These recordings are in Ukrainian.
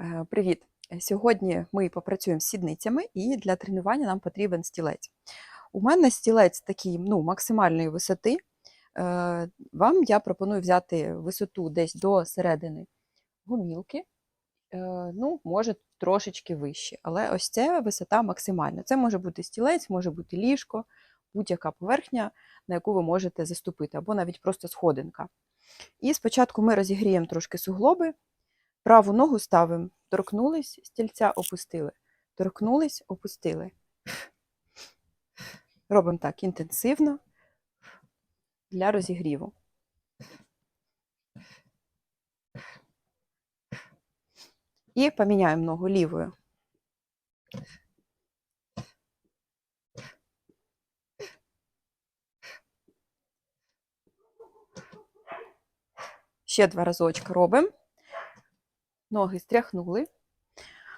Е, Привіт! Сьогодні ми попрацюємо з сідницями, і для тренування нам потрібен стілець. У мене стілець такий ну, максимальної висоти. Е, Вам я пропоную взяти висоту десь до середини гомілки, Е, ну, може трошечки вище, але ось це висота максимальна. Це може бути стілець, може бути ліжко, будь-яка поверхня, на яку ви можете заступити, або навіть просто сходинка. І спочатку ми розігріємо трошки суглоби, Праву ногу ставимо, торкнулись, стільця опустили. Торкнулись, опустили. Робимо так інтенсивно для розігріву. І поміняємо ногу лівою. Ще два разочки робимо. Ноги стряхнули.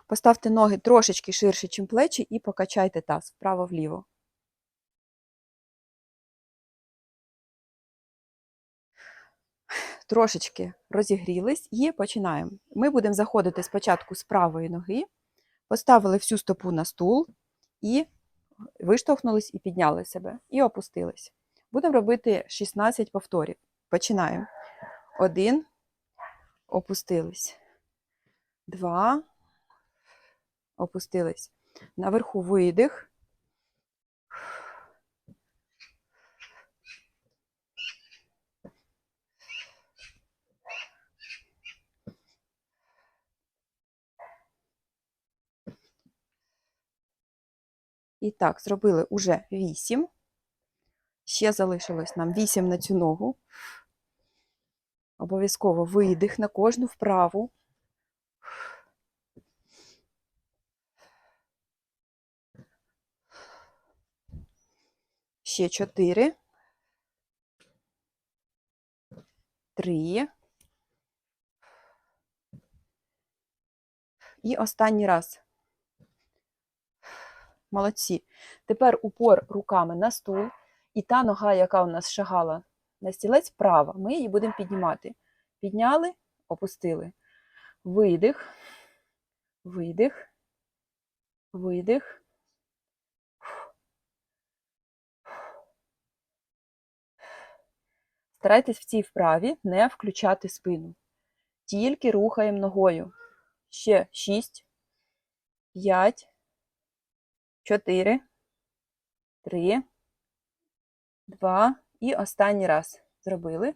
Поставте ноги трошечки ширше, ніж плечі, і покачайте таз вправо-вліво. Трошечки розігрілись і починаємо. Ми будемо заходити спочатку з правої ноги, поставили всю стопу на стул і виштовхнулись і підняли себе, і опустились. Будемо робити 16 повторів. Починаємо. Один, опустились два, опустились. Наверху видих. І так, зробили уже 8. Ще залишилось нам 8 на цю ногу. Обов'язково видих на кожну вправу. Ще чотири. Три. І останній раз. Молодці. Тепер упор руками на стул. І та нога, яка у нас шагала на стілець, права. Ми її будемо піднімати. Підняли, опустили. Видих, видих, видих. Старайтесь в цій вправі не включати спину. Тільки рухаємо ногою. Ще 6, 5, 4, 3, 2 і останній раз зробили.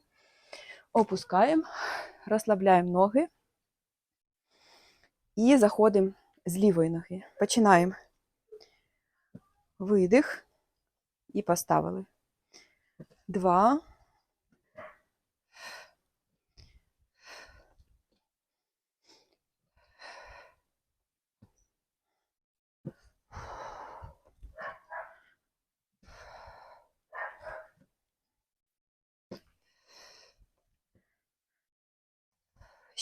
Опускаємо, розслабляємо ноги і заходимо з лівої ноги. Починаємо. Видих і поставили. Два.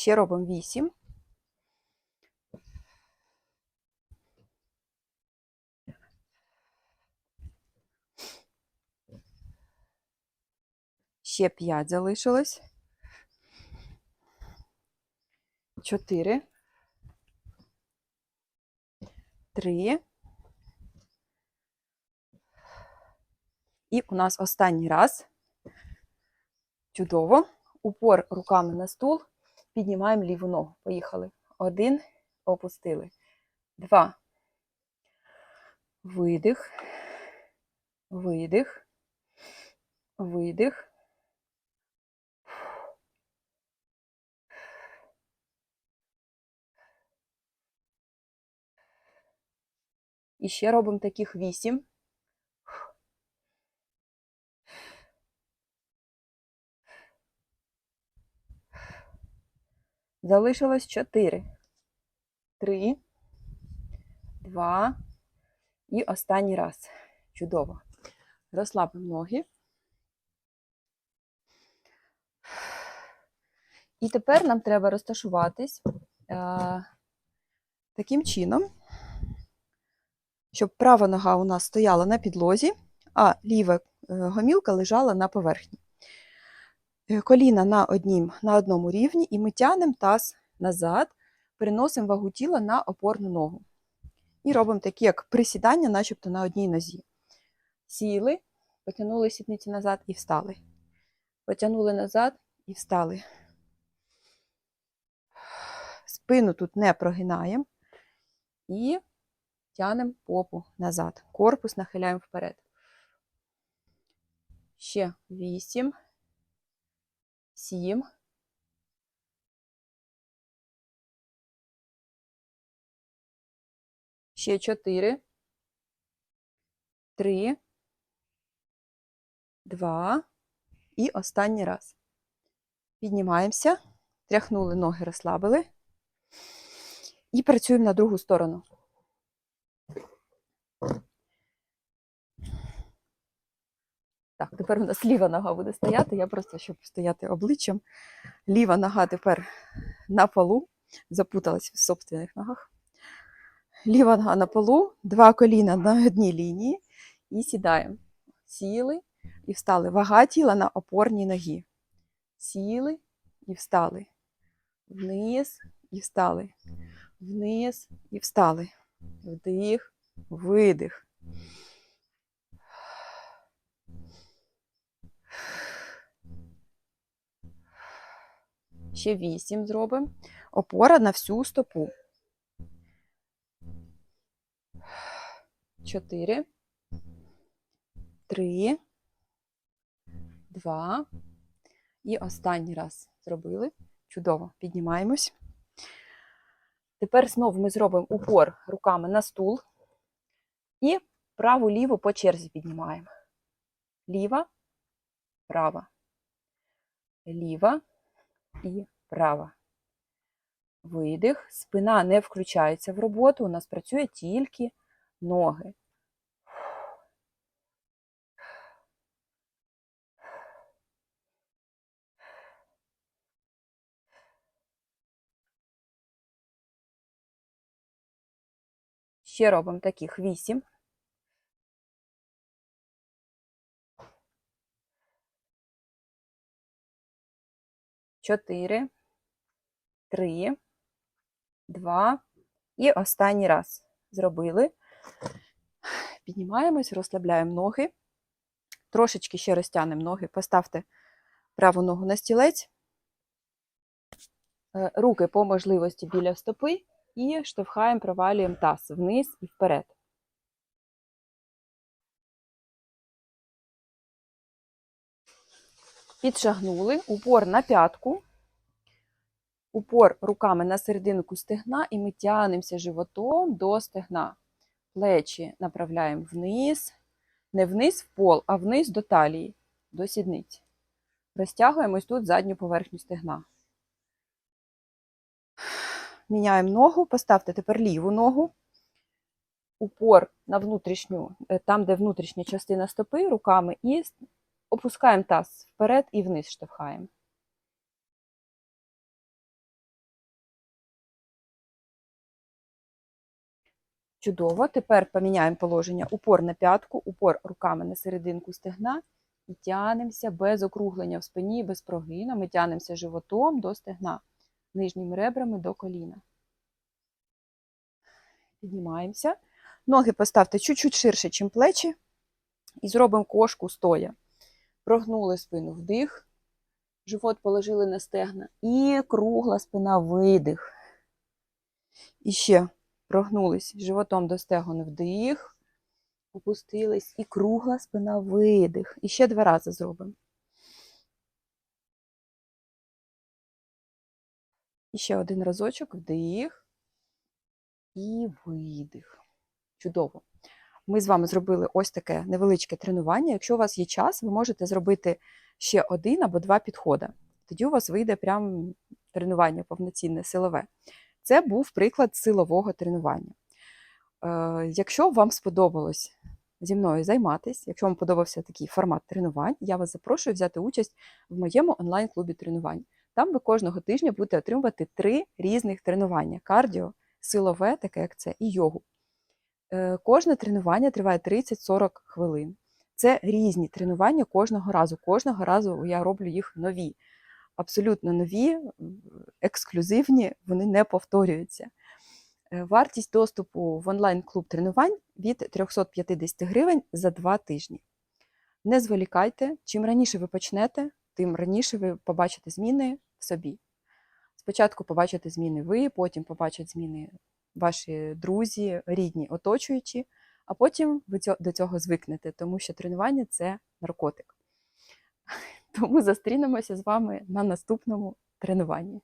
Ще робимо 8. Ще 5 залишилось. 4. 3. І у нас останній раз. Чудово. Упор руками на стул. Піднімаємо ліву ногу. Поїхали. Один, опустили. Два. Видих. Видих. Видих. І ще робимо таких вісім. Залишилось 4, 3, 2 і останній раз. Чудово. Розслабимо ноги. І тепер нам треба розташуватись е, таким чином, щоб права нога у нас стояла на підлозі, а ліва е, гомілка лежала на поверхні. Е, коліна на, однім, на одному рівні, і ми тягнемо таз назад, переносимо вагу тіла на опорну ногу. І робимо такі, як присідання, начебто на одній нозі. Сіли, потягнули сідниці назад і встали. Потягнули назад і встали. Спину тут не прогинаємо. І тянемо попу назад. Корпус нахиляємо вперед. Ще вісім, сім. Ще чотири. Три. Два. І останній раз. Піднімаємося. Тряхнули ноги, розслабили. І працюємо на другу сторону. Так, тепер у нас ліва нога буде стояти. Я просто, щоб стояти обличчям. Ліва нога тепер на полу. Запуталась в собственних ногах. Ліва нога на полу, два коліна на одній лінії. І сідаємо. Сіли і встали. Вага тіла на опорній ногі. Сіли і встали. Вниз і встали. Вниз і встали. Вдих, видих. Ще вісім зробимо. Опора на всю стопу. Чотири. Три. Два. І останній раз зробили. Чудово. Піднімаємось. Тепер знову ми зробимо упор руками на стул. І праву-ліву по черзі піднімаємо. Ліва, права. Ліва і права. Видих. Спина не включається в роботу. У нас працює тільки ноги. Ще робимо таких вісім. Чотири, три, два. І останній раз зробили. Піднімаємось, розслабляємо ноги. Трошечки ще розтягнемо ноги. Поставте праву ногу на стілець. Е, Руки по можливості біля стопи і штовхаємо, провалюємо таз вниз і вперед. Підшагнули, упор на п'ятку, упор руками на серединку стегна, і ми тягнемося животом до стегна. Плечі направляємо вниз, не вниз в пол, а вниз до талії, до сідниці. Розтягуємось тут задню поверхню стегна. Міняємо ногу, поставте тепер ліву ногу, упор на внутрішню, е, там, де внутрішня частина стопи, руками, і опускаємо таз вперед і вниз штовхаємо. Чудово. Тепер поміняємо положення упор на п'ятку, упор руками на серединку стегна і тянемося без округлення в спині, без прогину. Ми тянемося животом до стегна, нижніми ребрами до коліна. Піднімаємося. Ноги поставте чуть-чуть ширше, ніж плечі. І зробимо кошку стоя. Прогнули спину вдих, живот положили на стегна. І кругла спина видих. І ще прогнулись животом до стегон вдих, опустились і кругла спина видих. І ще два рази зробимо. І ще один разочок вдих і видих. Чудово. Ми з вами зробили ось таке невеличке тренування. Якщо у вас є час, ви можете зробити ще один або два підходи. Тоді у вас вийде прям тренування повноцінне, силове. Це був приклад силового тренування. Е, Якщо вам сподобалось зі мною займатися, якщо вам подобався такий формат тренувань, я вас запрошую взяти участь в моєму онлайн-клубі тренувань. Там ви кожного тижня будете отримувати три різних тренування: кардіо, силове, таке як це, і йогу. Е, Кожне тренування триває 30-40 хвилин. Це різні тренування кожного разу. Кожного разу я роблю їх нові. абсолютно нові, ексклюзивні, вони не повторюються. Е, Вартість доступу в онлайн-клуб тренувань від 350 гривень за два тижні. Не зволікайте, чим раніше ви почнете, тим раніше ви побачите зміни в собі. Спочатку побачите зміни ви, потім побачать зміни ваші друзі, рідні, оточуючі, а потім ви до цього звикнете, тому що тренування це наркотик. Тому зустрінемося з вами на наступному тренуванні.